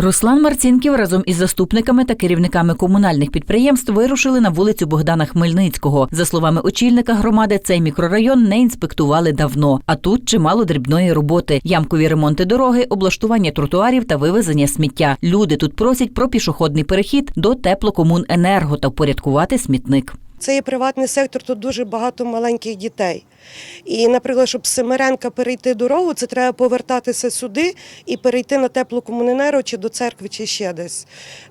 Руслан Марцінків разом із заступниками та керівниками комунальних підприємств вирушили на вулицю Богдана Хмельницького. За словами очільника громади, цей мікрорайон не інспектували давно. А тут чимало дрібної роботи: ямкові ремонти дороги, облаштування тротуарів та вивезення сміття. Люди тут просять про пішохідний перехід до теплокомуненерго та впорядкувати смітник. Це є приватний сектор, тут дуже багато маленьких дітей. І, наприклад, щоб з Семеренка перейти дорогу, це треба повертатися сюди і перейти на теплокомуненерго чи до церкви, чи ще десь.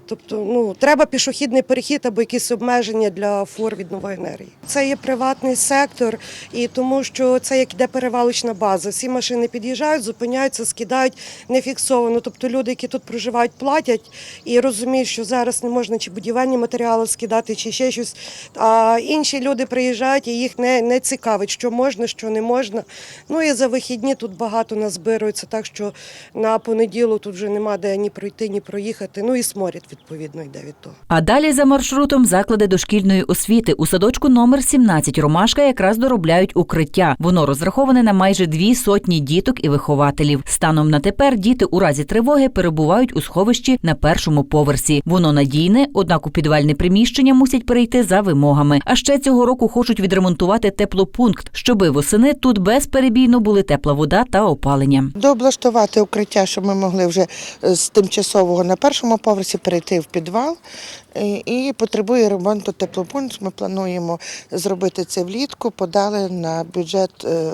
Тобто, ну, треба пішохідний перехід або якісь обмеження для фур від нової енергії. Це є приватний сектор, і тому що це як іде перевалочна база. Всі машини під'їжджають, зупиняються, скидають нефіксовано. Тобто люди, які тут проживають, платять і розуміють, що зараз не можна чи будівельні матеріали скидати, чи ще щось. А інші люди приїжджають і їх не, не цікавить, що можна, що не можна. Ну і за вихідні тут багато назбирується, так що на понеділок тут вже нема де ні пройти, ні проїхати. Ну і сморід відповідно йде від того. А далі за маршрутом заклади дошкільної освіти у садочку номер 17 Ромашка якраз доробляють укриття. Воно розраховане на майже дві сотні діток і вихователів. Станом на тепер діти у разі тривоги перебувають у сховищі на першому поверсі. Воно надійне, однак у підвальне приміщення мусять перейти за вимогами. А ще цього року хочуть відремонтувати теплопункт, щоби восени тут безперебійно були тепла вода та опалення. Дооблаштувати укриття, щоб ми могли вже е, з тимчасового на першому поверсі перейти в підвал. І- І потребує ремонту теплопункт. Ми плануємо зробити це влітку. Подали на бюджет е,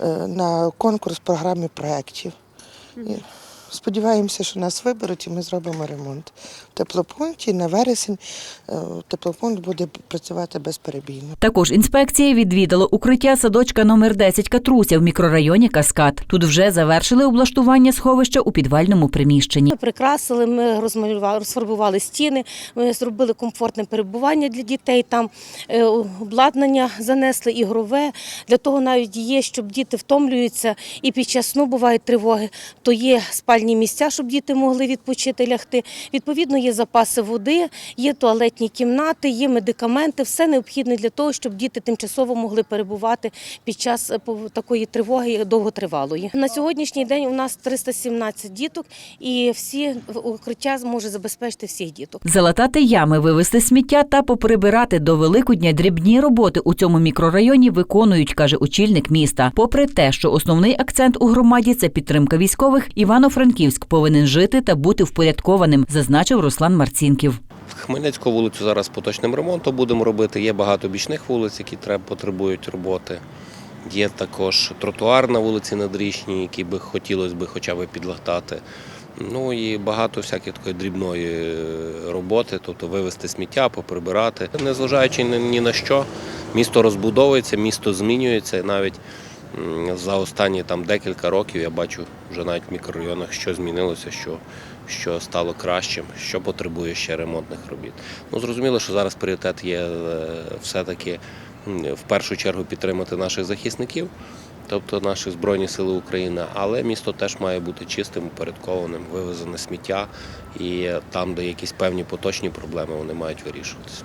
е, на конкурс програми проєктів. Сподіваємося, що нас виберуть і ми зробимо ремонт. В теплопункті на вересень е, теплопункт буде працювати безперебійно. Також інспекція відвідала укриття садочка номер 10 Катруся в мікрорайоні Каскад. Тут вже завершили облаштування сховища у підвальному приміщенні. Ми прикрасили, ми розмалювали, розфарбували стіни, ми зробили комфортне перебування для дітей. Там е, обладнання занесли ігрове. Для того навіть є, щоб діти втомлюються і під час сну бувають тривоги, то є спальні місця, щоб діти могли відпочити, лягти. Відповідно, є запаси води, є туалетні кімнати, є медикаменти. Все необхідне для того, щоб діти тимчасово могли перебувати під час е, такої тривоги довготривалої. На сьогоднішній день у нас 317 діток, і всі укриття зможе забезпечити всіх діток. Залатати ями, вивезти сміття та поприбирати до Великодня дрібні роботи у цьому мікрорайоні виконують, каже очільник міста. Попри те, що основний акцент у громаді це підтримка військових, Івано-Франківськ повинен жити та бути впорядкованим, зазначив Руслан Марцінків. Хмельницьку вулицю зараз поточним ремонтом будемо робити. Є багато бічних вулиць, які потребують роботи. Є також тротуар на вулиці Надрічній, який би хотілося б хоча б підлатати. Ну і багато всякої такої дрібної е, роботи, тобто вивезти сміття, поприбирати. Незважаючи ні на що, місто розбудовується, місто змінюється. Навіть за останні там декілька років я бачу вже навіть в мікрорайонах, що змінилося, що, що стало кращим, що потребує ще ремонтних робіт. Ну зрозуміло, що зараз пріоритет є е, все-таки в першу чергу підтримати наших захисників, тобто наші Збройні Сили України, але місто теж має бути чистим, упорядкованим, вивезене сміття, і там, де якісь певні поточні проблеми, вони мають вирішуватися.